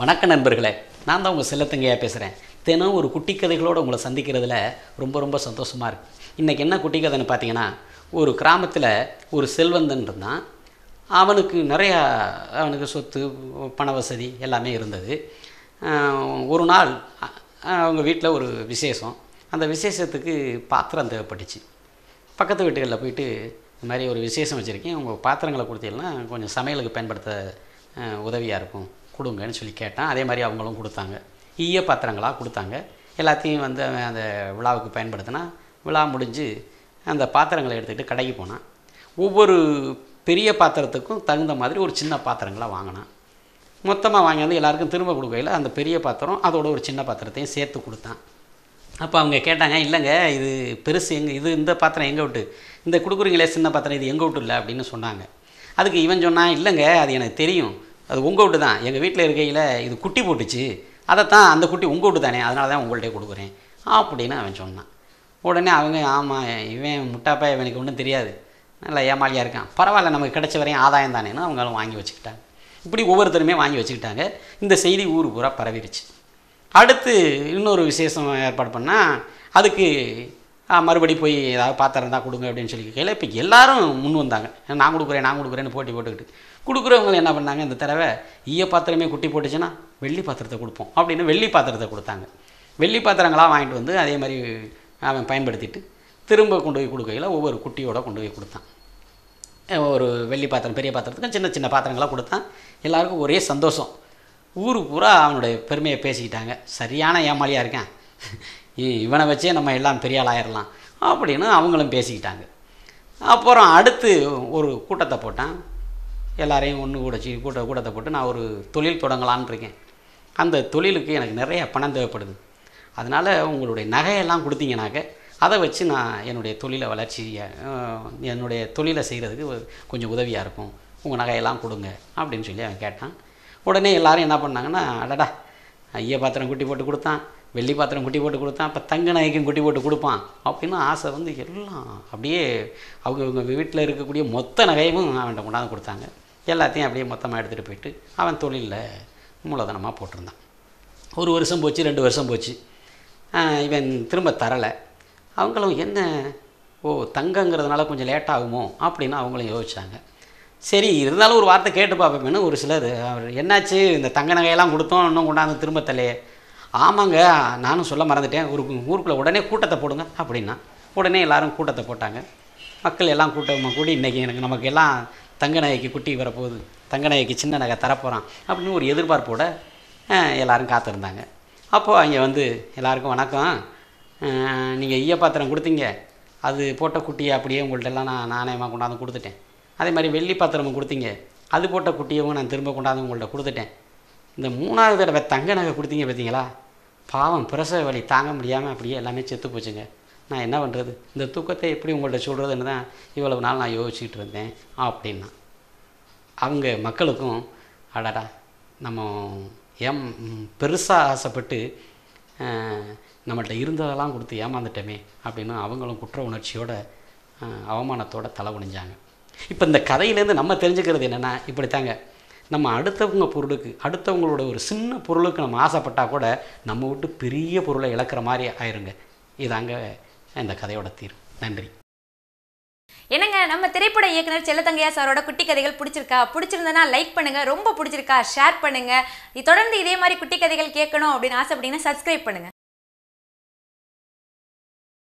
வணக்க நண்பர்களே நான் தான் உங்கள் செல்லத்தங்கையா பேசுகிறேன் தினம் ஒரு குட்டி கதைகளோடு உங்களை சந்திக்கிறதுல ரொம்ப ரொம்ப சந்தோஷமாக இருக்குது இன்றைக்கி என்ன குட்டி கதைன்னு பார்த்தீங்கன்னா ஒரு கிராமத்தில் ஒரு செல்வந்தன் இருந்தான். அவனுக்கு நிறையா அவனுக்கு சொத்து பண வசதி எல்லாமே இருந்தது. ஒரு நாள் அவங்க வீட்டில் ஒரு விசேஷம். அந்த விசேஷத்துக்கு பாத்திரம் தேவைப்பட்டுச்சு. பக்கத்து வீட்டுகளில் போயிட்டு இந்த மாதிரி ஒரு விசேஷம் வச்சுருக்கேன். உங்கள் பாத்திரங்களை கொடுத்தீங்கன்னா கொஞ்சம் சமையலுக்கு பயன்படுத்த உதவியாக இருக்கும். கொடுங்கன்னு சொல்லி கேட்டான். அதே மாதிரி அவங்களும் கொடுத்தாங்க. ஈய பாத்திரங்களாக கொடுத்தாங்க. எல்லாத்தையும் வந்து அவன் அந்த விழாவுக்கு பயன்படுத்தினா விழா முடிஞ்சு அந்த பாத்திரங்களை எடுத்துக்கிட்டு கடைக்கு போனான். ஒவ்வொரு பெரிய பாத்திரத்துக்கும் தகுந்த மாதிரி ஒரு சின்ன பாத்திரங்களாக வாங்கினான். மொத்தமாக வாங்கி வந்து எல்லாருக்கும் திரும்ப கொடுக்கையில் அந்த பெரிய பாத்திரம் அதோட ஒரு சின்ன பாத்திரத்தையும் சேர்த்து கொடுத்தான். அப்போ அவங்க கேட்டாங்க இல்லைங்க இது பெருசு எங்கே இது இந்த பாத்திரம் எங்கே விட்டு? இந்த கொடுக்குறீங்களே சின்ன பாத்திரம் இது எங்கள் விட்டு இல்லை? அப்படின்னு சொன்னாங்க. அதுக்கு இவன் சொன்னான் இல்லைங்க அது எனக்கு தெரியும். அது உங்கள் விட்டு தான். எங்கள் வீட்டில் இருக்கையில் இது குட்டி போட்டுச்சு. அதைத்தான் அந்த குட்டி உங்கள் விட்டு தானே. அதனால தான் உங்கள்கிட்ட கொடுக்குறேன். அப்படின்னு அவன் சொன்னான். உடனே அவங்க ஆமாம் இவன் முட்டாப்பா இவனுக்கு ஒன்றும் தெரியாது. நல்லா ஏமாளியாக இருக்கான். பரவாயில்ல நமக்கு கிடைச்ச வரையும் ஆதாயம் தானேன்னு அவங்களும் வாங்கி வச்சுக்கிட்டாங்க. இப்படி ஒவ்வொருத்தருமே வாங்கி வச்சுக்கிட்டாங்க. இந்த செய்தி ஊர் பூரா பரவிடுச்சு அடுத்து இன்னொரு விசேஷம் ஏற்பாடு பண்ணால் அதுக்கு மறுபடி போய் ஏதாவது பாத்திரம் தான் கொடுங்க அப்படின்னு சொல்லி கேட்கல. இப்போ எல்லோரும் முன் வந்தாங்க. நான் கொடுக்குறேன் நான் கொடுக்குறேன்னு போட்டி போட்டுக்கிட்டு. கொடுக்குறவங்க என்ன பண்ணாங்க? இந்த தடவை ஈய பாத்திரமே குட்டி போட்டுச்சுன்னா வெள்ளி பாத்திரத்தை கொடுப்போம் அப்படின்னு வெள்ளி பாத்திரத்தை கொடுத்தாங்க. வெள்ளி பாத்திரங்களாக வாங்கிட்டு வந்து அதே மாதிரி அவன் பயன்படுத்திட்டு திரும்ப கொண்டு போய் கொடுக்கையில் ஒவ்வொரு குட்டியோட கொண்டு போய் கொடுத்தான். ஒரு வெள்ளி பாத்திரம் பெரிய பாத்திரத்துக்கும் சின்ன சின்ன பாத்திரங்களாக கொடுத்தான். எல்லாருக்கும் ஒரே சந்தோஷம். ஊருக்கு பூரா அவனுடைய பெருமையை பேசிக்கிட்டாங்க. சரியான ஏமாளியாக இருக்கேன். இவனை வச்சே நம்ம எல்லாம் பெரிய ஆயிடலாம் அப்படின்னு அவங்களும் பேசிக்கிட்டாங்க. அப்புறம் அடுத்து ஒரு கூட்டத்தை போட்டான். எல்லாரையும் ஒன்று கூட கூட்ட கூட்டத்தை போட்டு நான் ஒரு தொழில் தொடங்கலான் இருக்கேன். அந்த தொழிலுக்கு எனக்கு நிறைய பணம் தேவைப்படுது. அதனால் உங்களுடைய நகையெல்லாம் கொடுத்தீங்கனாக்க அதை வச்சு நான் என்னுடைய தொழிலை வளர்ச்சி என்னுடைய தொழிலை செய்கிறதுக்கு கொஞ்சம் உதவியாக இருக்கும். உங்கள் நகையெல்லாம் கொடுங்க அப்படின்னு சொல்லி அவன் கேட்டான். உடனே எல்லோரும் என்ன பண்ணாங்கன்னா அடடா ஐயா பாத்திரம் குட்டி போட்டு கொடுத்தான். வெள்ளி பாத்திரம் குட்டி போட்டு கொடுத்தான் இப்போ தங்க நாய்க்கும் குட்டி போட்டு கொடுப்பான் அப்படின்னு ஆசை வந்து எல்லாம் அப்படியே அவங்க இவங்க வீட்டில் இருக்கக்கூடிய மொத்த நகையும் அவன்கிட்ட கொண்டாந்து கொடுத்தாங்க. எல்லாத்தையும் அப்படியே மொத்தமாக எடுத்துகிட்டு போயிட்டு அவன் தொழிலில் மூலதனமாக போட்டிருந்தான். ஒரு வருஷம் போச்சு ரெண்டு வருஷம் போச்சு. இவன் திரும்ப தரலை. அவங்களும் என்ன ஓ தங்கங்கிறதுனால கொஞ்சம் லேட் ஆகுமோ அப்படின்னு அவங்களும் யோசிச்சாங்க. சரி இருந்தாலும் ஒரு வார்த்தை கேட்டு பார்ப்போமேனு ஒரு சிலர் அவர் என்னாச்சு இந்த தங்க நகையெல்லாம் கொடுத்தோம் இன்னும் கொண்டாந்து திரும்ப தலையே ஆமாங்க நானும் சொல்ல மறந்துட்டேன். ஒரு ஊருக்குள்ளே உடனே கூட்டத்தை போடுங்க அப்படின்னா உடனே எல்லாரும் கூட்டத்தை போட்டாங்க. மக்கள் எல்லாம் கூட்டமாக கூடி இன்றைக்கி எனக்கு நமக்கு எல்லாம் தங்க நகைக்கு குட்டி வரப்போகுது. தங்க நகைக்கு சின்ன நகை தரப்போகிறான் அப்படின்னு ஒரு எதிர்பார்ப்போட எல்லோரும் காத்திருந்தாங்க. அப்போது அங்கே வந்து எல்லாருக்கும் வணக்கம். நீங்கள் ஈய பாத்திரம் கொடுத்தீங்க. அது போட்ட குட்டியை அப்படியே உங்கள்ட்ட எல்லாம் நான் நாணயமாக கொண்டாந்து கொடுத்துட்டேன். அதே மாதிரி வெள்ளி பாத்திரமும் கொடுத்தீங்க. அது போட்ட குட்டியவும் நான் திரும்ப கொண்டாந்து உங்கள்கிட்ட கொடுத்துட்டேன். இந்த மூணாவது தடவை தங்க நகை கொடுத்தீங்க பார்த்தீங்களா? பாவம் பிரசவ வலி தாங்க முடியாமல் அப்படியே எல்லாமே செத்து போச்சுங்க. நான் என்ன பண்ணுறது இந்த தூக்கத்தை எப்படி உங்கள்கிட்ட சொல்கிறதுன்னு தான் இவ்வளவு நாள் நான் யோசிச்சுட்டு இருந்தேன் அப்படின்னா. அவங்க மக்களுக்கும் அடடா நம்ம ஏம் பெருசாக ஆசைப்பட்டு நம்மள்கிட்ட இருந்ததெல்லாம் கொடுத்து ஏமாந்துட்டோமே அப்படின்னு அவங்களும் குற்ற உணர்ச்சியோட அவமானத்தோட தலை குனிஞ்சாங்க. இப்போ இந்த கதையிலேருந்து நம்ம தெரிஞ்சுக்கிறது என்னென்னா இப்படித்தாங்க. நம்ம அடுத்தவங்க பொருளுக்கு அடுத்தவங்களோட ஒரு சின்ன பொருளுக்கு நம்ம ஆசைப்பட்டால் கூட நம்ம விட்டு பெரிய பொருளை இழக்கிற மாதிரி ஆயிருங்க. இதாங்க இந்த கதையோட தீர்வு. நன்றி. என்னங்க நம்ம திரைப்பட இயக்குனர் செல்லத்தங்கையா சாரோட குட்டி கதைகள் பிடிச்சிருக்கா? பிடிச்சிருந்தனா லைக் பண்ணுங்க. ரொம்ப பிடிச்சிருக்கா? ஷேர் பண்ணுங்க. தொடர்ந்து இதே மாதிரி குட்டி கதைகள் கேட்கணும் அப்படின்னு ஆசைப்பட்டீங்கன்னா சப்ஸ்கிரைப் பண்ணுங்க.